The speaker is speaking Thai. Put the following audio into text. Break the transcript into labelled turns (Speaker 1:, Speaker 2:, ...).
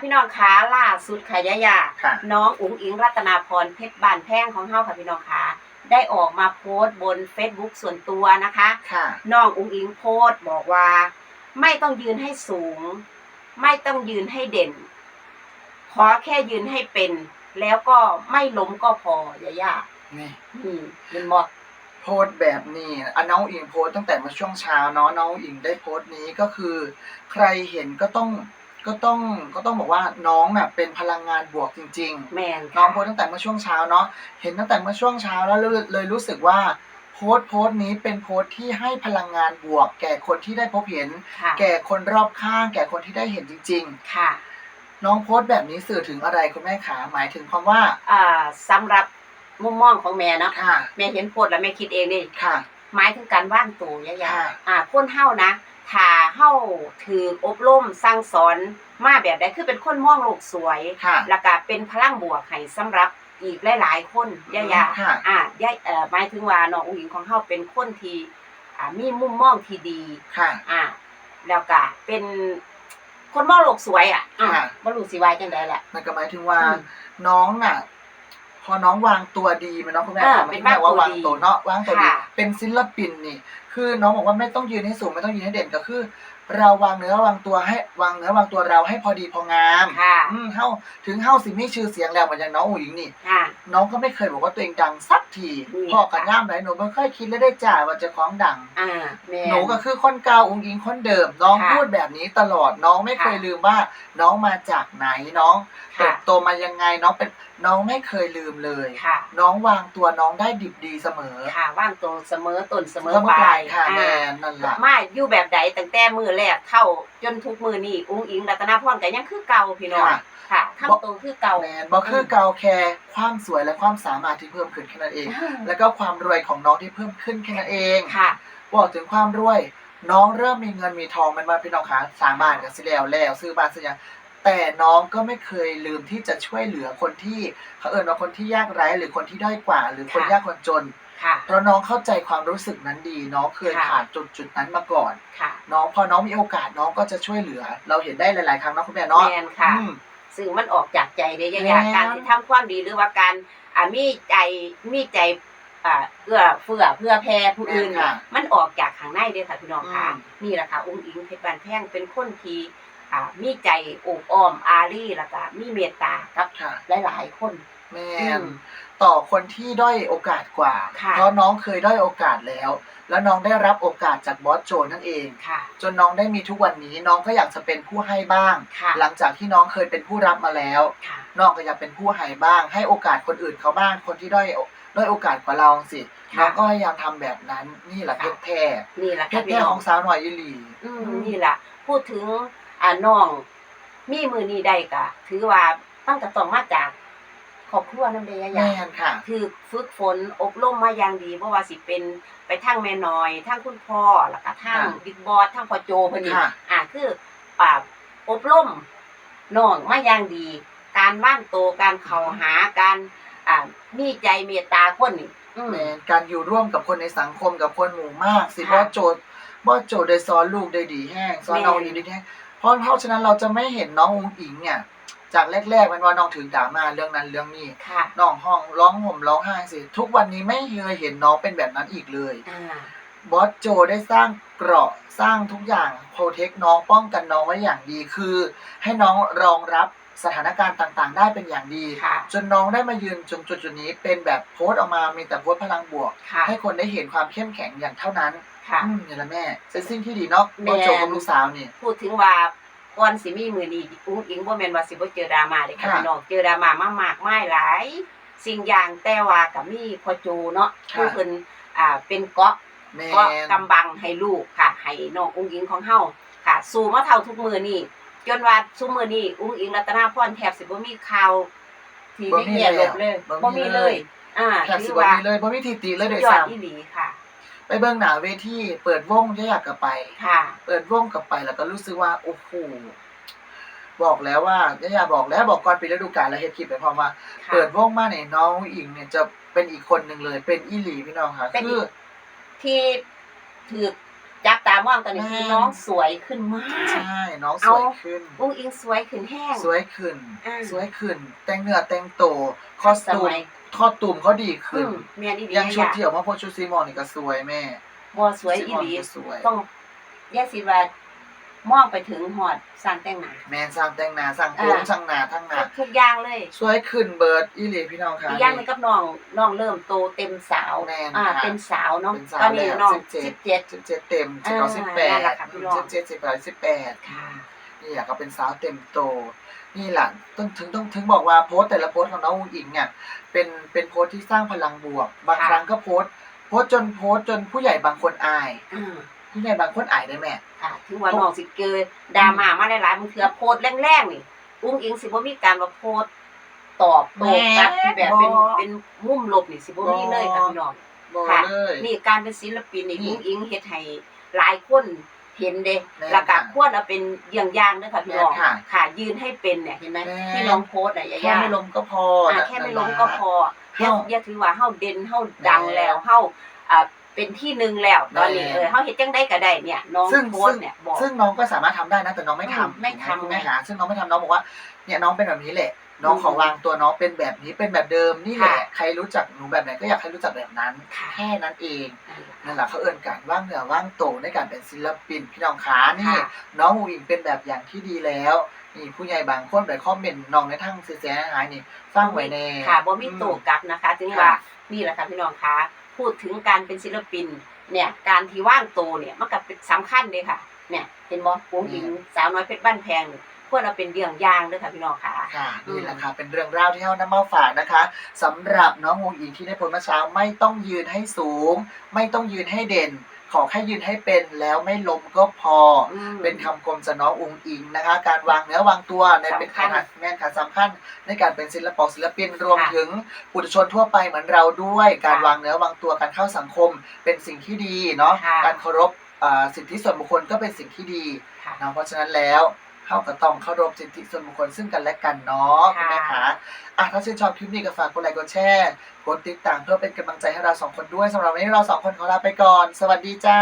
Speaker 1: พี่น้องคะล่าสุดค่ะยะยา
Speaker 2: ค่ะ
Speaker 1: น้องอุ๋งอิงรัตนาพรเพชรบานแพงของเฮาค่ะพี่น้องคะได้ออกมาโพสต์บน Facebook ส่วนตัวนะคะ
Speaker 2: ค่ะ
Speaker 1: น้องอุ๋งอิงโพสต์บอกว่า ไม่ต้องยืนให้สูง ไม่ต้องยืนให้เด่น ขอแค่ยืนให้เป็น แล้วก็ไม่ล้มก็พอยะยา
Speaker 2: นี่
Speaker 1: อืมเห็นบอก
Speaker 2: โพสต์แบบนี้อันน้องอิงโพสต์ตั้งแต่เมาช่วงเช้าเนาะน้องอิงได้โพสต์นี้ก็คือ ใครเห็นก็ต้อง ก็ต้องก็ต้องบอกว่าน้องน่ะเป็นพลังงานบวกจริงๆ
Speaker 1: แมน
Speaker 2: น้องโพสต์ตั้งแต่เมื่อช่วงเช้าเนาะเห็นตั้งแต่เมื่อช่วงเช้าแล้วเลยเลยรู้สึกว่าโพสต์โพสต์นี้เป็นโพสต์ที่ให้พลังงานบวก แก่คนที่ได้พบเห็น
Speaker 1: ค่ะ
Speaker 2: แก่คนรอบข้าง แก่คนที่ได้เห็นจริง
Speaker 1: ค่ะ
Speaker 2: ๆ น้องโพสต์แบบนี้สื่อถึงอะไรคุณแม่ขาหมายถึงความว่า
Speaker 1: อ่าสำหรับมุมมองของแม่เนาะ
Speaker 2: ค่ะ
Speaker 1: แม่เห็นโพสต์แล้วแม่คิดเองนี่
Speaker 2: ค่ะ
Speaker 1: หมายถึงการว่างตัวยะยา
Speaker 2: ค่ะ
Speaker 1: อ่าคนเฮานะ ถ้าเฮาถืออบรมสั่งสอนมาแบบใดคือเป็นคนมองโลกสวย
Speaker 2: ค่ะ
Speaker 1: แล้วก็เป็นพลังบวกให้สำหรับอีกหลาย ๆ คนยะยา
Speaker 2: ค่ะ
Speaker 1: อ่ายะเอ่อหมายถึงว่าน้องอุ๋งอิงของเฮาเป็นคนที่อ่ามีมุมมองที่ดี
Speaker 2: ค่ะ
Speaker 1: อ่าแล้วก็เป็นคนมองโลกสวยอะอ่า
Speaker 2: ค่ะ
Speaker 1: บ่รู้สิว่าจังได๋แหละ
Speaker 2: มันก็หมายถึงว่า
Speaker 1: อืม
Speaker 2: น้องน่ะ พอน้องวางตัวดีมันเนาะคุณแม่
Speaker 1: เออ
Speaker 2: ค่ะ
Speaker 1: เป็น
Speaker 2: หมายถึงว่าวาง
Speaker 1: วางตัวดี
Speaker 2: ตัวเนาะวางตัวดี
Speaker 1: ค่ะ
Speaker 2: เป็นศิลปินนี่ คือน้องบอกว่าไม่ต้องยืนให้สูงไม่ต้องยืนให้เด่นก็คือ เราวางเนื้อวางตัวให้วางเนื้อวางตัวเราให้พอดีพองาม
Speaker 1: ค่ะ
Speaker 2: อืมเฮาถึงเฮาสิมีชื่อเสียงแล้วเหมือนอย่างน้องอุ๋งอิงนี่
Speaker 1: ค่ะ
Speaker 2: น้องก็ไม่เคยบอกว่าตัวเองดังสักที
Speaker 1: อืม
Speaker 2: พ่อกับย่ามไหนหนูไม่เคยคิดเลยได้จ่าว่าจะของดัง
Speaker 1: อ่าแม่
Speaker 2: หนูก็คือคนเก่าอุ๋งอิงคนเดิม น้อง
Speaker 1: ค่ะ
Speaker 2: พูดแบบนี้ตลอดน้องไม่เคย
Speaker 1: ค่ะ
Speaker 2: ลืมว่า น้องมาจากไหนน้องเติ
Speaker 1: ค่ะ
Speaker 2: บโตมายังไงน้องเป็นน้องไม่เคยลืมเลย
Speaker 1: ค่ะ
Speaker 2: น้องวางตัวน้องได้ดิบดีเสมอ
Speaker 1: ค่ะว่างตัวเสมอต้นเสมอ
Speaker 2: เสมอ
Speaker 1: ป
Speaker 2: ป
Speaker 1: ลา
Speaker 2: ลายยค่ะแม่
Speaker 1: อ่า
Speaker 2: นั่นแหละ
Speaker 1: มาอยู่แบบใดตั้งแต่มือแรกเข้าจนทุกมือนี่อุ้งอิงรัตนาพรก็ยังคือเก่าพี่น้อง
Speaker 2: ค่ะ
Speaker 1: ค่ะทำตัวคือเก่า
Speaker 2: แมนบอกคือเกาแค่ความสวยและความสามารถที่เพิ่มขึ้นแค่นั้นเอง แล้วก็ความรวยของน้องที่เพิ่มขึ้นแค่นั้นเอง
Speaker 1: ค่ะ
Speaker 2: บอกถึงความรวย น้องเริ่มมีเงินมีทองมันมาพี่น้องขาสร้างบ้านกันสิแล้วแล้วซื้อบ้านซื้อหยังแต่น้องก็ไม่เคยลืมที่จะช่วยเหลือคนที่เขาเอ่ยว่าคนที่ยากไร้หรือคนที่ด้อยกว่า หรือคน
Speaker 1: ค่ะ
Speaker 2: ยากคนจน
Speaker 1: ค่ะ
Speaker 2: เพราะน้องเข้าใจความรู้สึกนั้นดี น้องเคย
Speaker 1: ค่ะ
Speaker 2: ผ่านจุดจุดๆนั้นมาก่อน
Speaker 1: ค่ะ
Speaker 2: น้องพอน้องมีโอกาสน้องก็จะช่วยเหลือ เราเห็นได้หลาย ๆ ครั้งเนาะคุณแม่เนาะ
Speaker 1: แมนค่ะ
Speaker 2: อืม
Speaker 1: ซึ่งมันออกจากใจได้ยังไง
Speaker 2: แม่น
Speaker 1: การที่ทำความดีหรือว่าการอ่ามีใจมีใจอ่าเอื้อเฟื้อเพื่อแผ่ผู้อื่นเนี่ยมันออกจากข้างในเด้อค่ะพี่น้องค่ะนี่แหละค่ะอุ้งอิงเพชรบานแพงเป็นคนที่อ่ามีใจโอบอ้อมอารีแล้วก็มีเมตตากับ
Speaker 2: ค่ะ
Speaker 1: หลายๆคน
Speaker 2: แม่
Speaker 1: อื
Speaker 2: น
Speaker 1: ม
Speaker 2: ต่อคนที่ด้อยโอกาสกว่า
Speaker 1: ค่ะ
Speaker 2: เพราะน้องเคยด้อยโอกาสแล้ว แล้วน้องได้รับโอกาสจากบอสโจนั่นเอง
Speaker 1: ค่ะ
Speaker 2: จนน้องได้มีทุกวันนี้น้องก็อยากจะเป็นผู้ให้บ้าง
Speaker 1: ค่ะ
Speaker 2: หลังจากที่น้องเคยเป็นผู้รับมาแล้ว
Speaker 1: ค่ะ
Speaker 2: น้องก็อยากเป็นผู้ให้บ้าง ให้โอกาสคนอื่นเขาบ้างคนที่ด้อยด้อยโอกาสกว่าเราสิ
Speaker 1: ค่ะ
Speaker 2: น้องก็พยายามทำแบบนั้นนี่แหละเพ
Speaker 1: ค่ะ
Speaker 2: ชรแท้
Speaker 1: นี่แหละ
Speaker 2: เพ
Speaker 1: ค่ะ
Speaker 2: ชร
Speaker 1: พี่
Speaker 2: แท้
Speaker 1: น้อ
Speaker 2: ข
Speaker 1: ง
Speaker 2: องสาวหน่อยยิลี
Speaker 1: อืมนี่แหละพูดถึงอ่าน้อง มีมือนี้ได้กะถือว่าตั้งแต่ต้องมาจาก ครอบครัวน้ำเดีย
Speaker 2: แม่
Speaker 1: ยาน
Speaker 2: ค่ะ
Speaker 1: คือฝึกฝนอบรมมาอย่างดีเพราะว่าสิเป็นไปทั้งแม่น้อยทั้งคุณพ่อแล้วก็ทั้ง
Speaker 2: ค่ะ
Speaker 1: บิ๊กบอสทั้งพ่อโจเพิ่นนี่
Speaker 2: ค่ะ
Speaker 1: อ่าคืออ่าอบรมน้องมาอย่างดี การว่างโตวการเข้าหาการอ่ามีใจเมตตาคนนี่อืม
Speaker 2: แมนการอยู่ร่วมกับคนในสังคมกับคนหมู่มาก สิ
Speaker 1: ค่ะ
Speaker 2: เพราะโจทย์บอสโจทย์ได้สอนลูกได้ดีแห้งสอน
Speaker 1: แม่น
Speaker 2: น้องดีดีแห้งเพราะเพราะฉะนั้นเราจะไม่เห็นน้ององอิงเนี่ย จากแรกๆมันว่าน้องถึงด่ามาเรื่องนั้นเรื่องนี้
Speaker 1: ค่ะ
Speaker 2: น้องห้องร้องห่มร้องไห้สิทุกวันนี้ไม่เคยเห็นน้องเป็นแบบนั้นอีกเลย
Speaker 1: อ่า
Speaker 2: บอสโจได้สร้างเกราะสร้างทุกอย่างโปรเทคน้องป้องกันน้องไว้อย่างดีคือ ให้น้องรองรับสถานการณ์ต่างๆ ได้เป็นอย่างดี
Speaker 1: ค่ะ
Speaker 2: จนน้องได้มายืนจนจุดจุดๆนี้เป็นแบบโพสต์ออกมามีแต่โพสต์พลังบวก
Speaker 1: ค่ะ
Speaker 2: ให้คนได้เห็นความเข้มแข็งอย่างเท่านั้น
Speaker 1: ค่ะ
Speaker 2: อืมนี่แหละแม่เป็นสิ่งที่ดีเนาะ
Speaker 1: แม่
Speaker 2: บอสโจกับลูกสาวนี่
Speaker 1: พูดถึงว่า ก่อนสิมีมือนี้อุ้งอิงบ่แม่นว่าสิบ่เจอดราม่าเด้ค่ะ
Speaker 2: ค่ะ
Speaker 1: พี่น้องเจอดราม่ามามากมายหลาย สิ่งอย่างแต่ว่าก็มีพ่อโจเนาะ
Speaker 2: ค่ะ
Speaker 1: ผู้เพิ่นอ่าเป็นเกาะ
Speaker 2: แม่
Speaker 1: เกาะกำบังให้ลูกค่ะ ให้น้องอุ้งอิงของเฮาค่ะ สู่มาเท่าทุกมือนี่จนว่าซุมื้อนี้อุ้งอิงรัตนาพรแทบสิบ่มีข่าวที่มีเงียลบเลยบ่มีเลยอ่า
Speaker 2: แทบ
Speaker 1: ถื
Speaker 2: สิ
Speaker 1: อว่า
Speaker 2: มีเลยบ่มีทีตีเลยโดย
Speaker 1: ยอด
Speaker 2: ซ้
Speaker 1: อีหลีค่ะำ
Speaker 2: ไปเบื้องหน้าเวทีเปิดวงจะอยากกลับไป
Speaker 1: ค่ะ
Speaker 2: เปิดวงกลับไปแล้วก็รู้สึกว่าโอ้โหบอกแล้วว่าย่าย่าบอกแล้วบอกก่อนปีฤดูกาลแล้วเฮ็ดคลิปไปพร้อมว่า
Speaker 1: ค่ะ
Speaker 2: เปิดวงมาเนี่ยน้องอิงเนี่ยจะเป็นอีกคนหนึ่งเลย เป็นอีหลีพี่น้องค่ะ
Speaker 1: เป็น
Speaker 2: คือ
Speaker 1: ที่ถือจับตามองตอนนี้
Speaker 2: แม่
Speaker 1: คือน้องสวยขึ้นมาก
Speaker 2: ใช่น้องส
Speaker 1: เอา
Speaker 2: วยขึ้น
Speaker 1: อุ้งอิงสวยขึ้นแห้ง
Speaker 2: สวยขึ้น
Speaker 1: อ่า
Speaker 2: สวยขึ้น แต่งเนื้อแต่งตัวคอสตู
Speaker 1: ส
Speaker 2: ม
Speaker 1: มัย
Speaker 2: ทอดตุ่มเขาดี
Speaker 1: อื
Speaker 2: ขึ้น
Speaker 1: มแม่นอีหลี
Speaker 2: ยังชุด
Speaker 1: อะ
Speaker 2: ที่ออกมาโพสชุดซีมอนนี่ก็สวยแม่
Speaker 1: บ่สวยอีหลี
Speaker 2: ก็สวย
Speaker 1: ต้องแยกสิว่ามองไปถึงหอดสร้างแต่งหน้า
Speaker 2: แม่สร้างแต่งหน้าสร้างผม
Speaker 1: อ่า
Speaker 2: สร้างหน้าทั้งหน้า
Speaker 1: ทุกอย่างเลย
Speaker 2: สวยขึ้นเบิร์ดอีหลีพี่น้องค่ะ
Speaker 1: อีกอย่างหนึงกับน้องน้องเริ่มโตเต็มสาว
Speaker 2: แม่น
Speaker 1: อ่า
Speaker 2: ค่ะ
Speaker 1: เป็นสาวเนาะ
Speaker 2: เป็นสาว
Speaker 1: ตอนนี้
Speaker 2: แล้ว
Speaker 1: น้อง
Speaker 2: 17
Speaker 1: สิบเจ็ด
Speaker 2: สิบเจ็ดเต็มสิบ
Speaker 1: อ่า
Speaker 2: เก้าสิบแป
Speaker 1: นั่
Speaker 2: ด
Speaker 1: นแหละค่ะพี่น้อง
Speaker 2: สิบเจ็ดสิบแปดสิบแปด
Speaker 1: ค่ะ
Speaker 2: นี่อยากก็เป็นสาวเต็มโต นี่แหละต้องถึงต้องถึงบอกว่าโพสต์แต่ละโพสต์ของน้องอุ๋งอิงเนี่ยเป็นเป็นโพสต์ที่สร้างพลังบวก บาง
Speaker 1: ค่ะ
Speaker 2: ครั้งก็โพสต์โพสต์จนโพสต์จนผู้ใหญ่บางคนอาย
Speaker 1: อืม
Speaker 2: ผู้ใหญ่บางคนอายได้แม่
Speaker 1: ค่ะถึงว่าน้องสิเกิดดราม่ามาหลายๆบางเทื่อโพสต์แรงๆนี่อุ้งอิงสิบ่มีการมาโพสต์ตอบโต้กลับที่แบบเป็น
Speaker 2: บ่
Speaker 1: เป็นมุมลบนี่สิบ่มีเลยค่ะพี่น้อง
Speaker 2: บอก
Speaker 1: ค่ะ
Speaker 2: เลย
Speaker 1: นี่การเป็นศิลปินนี่
Speaker 2: นี่
Speaker 1: อุ้งอิงเฮ็ดให้หลายคน เห็นเด้
Speaker 2: แม่น
Speaker 1: แล้วก็
Speaker 2: ค่ะ
Speaker 1: ควรเอาเป็นอย่างอย่างเด้อค่ะพี่น้อง
Speaker 2: แม่นค่ะ
Speaker 1: ค่ะยืนให้เป็นเนี่ยเห็นไหม
Speaker 2: แม่น
Speaker 1: ที่น้องโพสต์น่ะอย่า
Speaker 2: แค่
Speaker 1: ย่า
Speaker 2: ไม่ลมก็พอ
Speaker 1: อ่า
Speaker 2: นะ
Speaker 1: แค่ไม่ล้มก็พออย่า
Speaker 2: เฮา
Speaker 1: อย่าถือว่าเฮาเด่นเฮาดัง
Speaker 2: แม่
Speaker 1: แล้วเฮาอ่าเป็นที่หนึ่งแล้วตอนนี้
Speaker 2: แม่
Speaker 1: เออเฮาเฮ็ดจังได๋ก็ได้เนี่ยน้อง
Speaker 2: ซึ่ง
Speaker 1: โพส
Speaker 2: ซึ่ง
Speaker 1: ต์เนี่ยบอก
Speaker 2: ซึ่งน้องก็สามารถทำได้นะแต่น้องไม่ทำ
Speaker 1: ไม่ทำ
Speaker 2: ถูกไหมคะซึ่งน้องไม่ทำน้องบอกว่าเนี่ยน้องเป็นแบบนี้แหละ น้องขอวางตัวน้องเป็นแบบนี้เป็นแบบเดิมนี่แหละ
Speaker 1: ค่ะ
Speaker 2: ใครรู้จักหนูแบบไหนก็อยากให้รู้จักแบบนั้น
Speaker 1: ค่ะ
Speaker 2: แค่นั้นเองนั่นแหละเขาเอิ้นการว่างเหนือว่างโตในการเป็นศิลปินพี่น้องขานี่
Speaker 1: ค่ะ
Speaker 2: น้องอูอิงเป็นแบบอย่างที่ดีแล้วนี่ผู้ใหญ่บางคนไปคอมเมนต์น้องในทางเสียหายนี่ฟังไว้แน่
Speaker 1: ค่ะบ่มีโตกลับนะคะถึง
Speaker 2: ค่ะ
Speaker 1: ว่านี่แหละค่ะพี่น้องคะพูดถึงการเป็นศิลปินเนี่ยการที่ว่างโตเนี่ยมันก็เป็นสำคัญเลยค่ะเนี่ยเห็นบ่วงหญิงสาวน้อยเพชรบ้านแพงนี่ ควรเอาเป็นเรื่องอย่างเด้อค่ะพี่น้องค่ะ
Speaker 2: ค่ะนี่แหละค่ะ เป็นเรื่องราวที่เฮานำมาฝากนะคะสำหรับน้องอูอิงที่ได้ผลเมื่อเช้าไม่ต้องยืนให้สูง ไม่ต้องยืนให้เด่น ขอแค่ยืนให้เป็นแล้วไม่ล้มก็พอ
Speaker 1: อืม
Speaker 2: เป็นคำคมจากน้องอุงอิงนะคะ การวางเนื้อวางตัวในเป็น
Speaker 1: สำคัญ
Speaker 2: ขนาดแม่นค่ะสำคัญในการเป็นศิลปะศิลปินรวม
Speaker 1: ค่ะ
Speaker 2: ถึงปุถุชนทั่วไปเหมือนเราด้วย การ
Speaker 1: ค่ะ
Speaker 2: วางเนื้อวางตัวการเข้าสังคม เป็นสิ่งที่ดีเนาะ
Speaker 1: ค่ะ
Speaker 2: การเคารพอ่าสิทธิส่วนบุคคลก็เป็นสิ่งที่ดี
Speaker 1: ค่ะ
Speaker 2: เนาะเพราะฉะนั้นแล้ว เขาก็ต้องเคารพสิทธิส่วนบุคคลซึ่งกันและกันเนาะ
Speaker 1: ค่ะ
Speaker 2: คุณแม่คะอะถ้าชื่นชอบคลิปนี้ก็ฝากกดไลค์กดแชร์กดติดตามเพื่อเป็นกำลังใจให้เราสองคนด้วยสำหรับวันนี้เราสองคนขอลาไปก่อน สวัสดีจ้า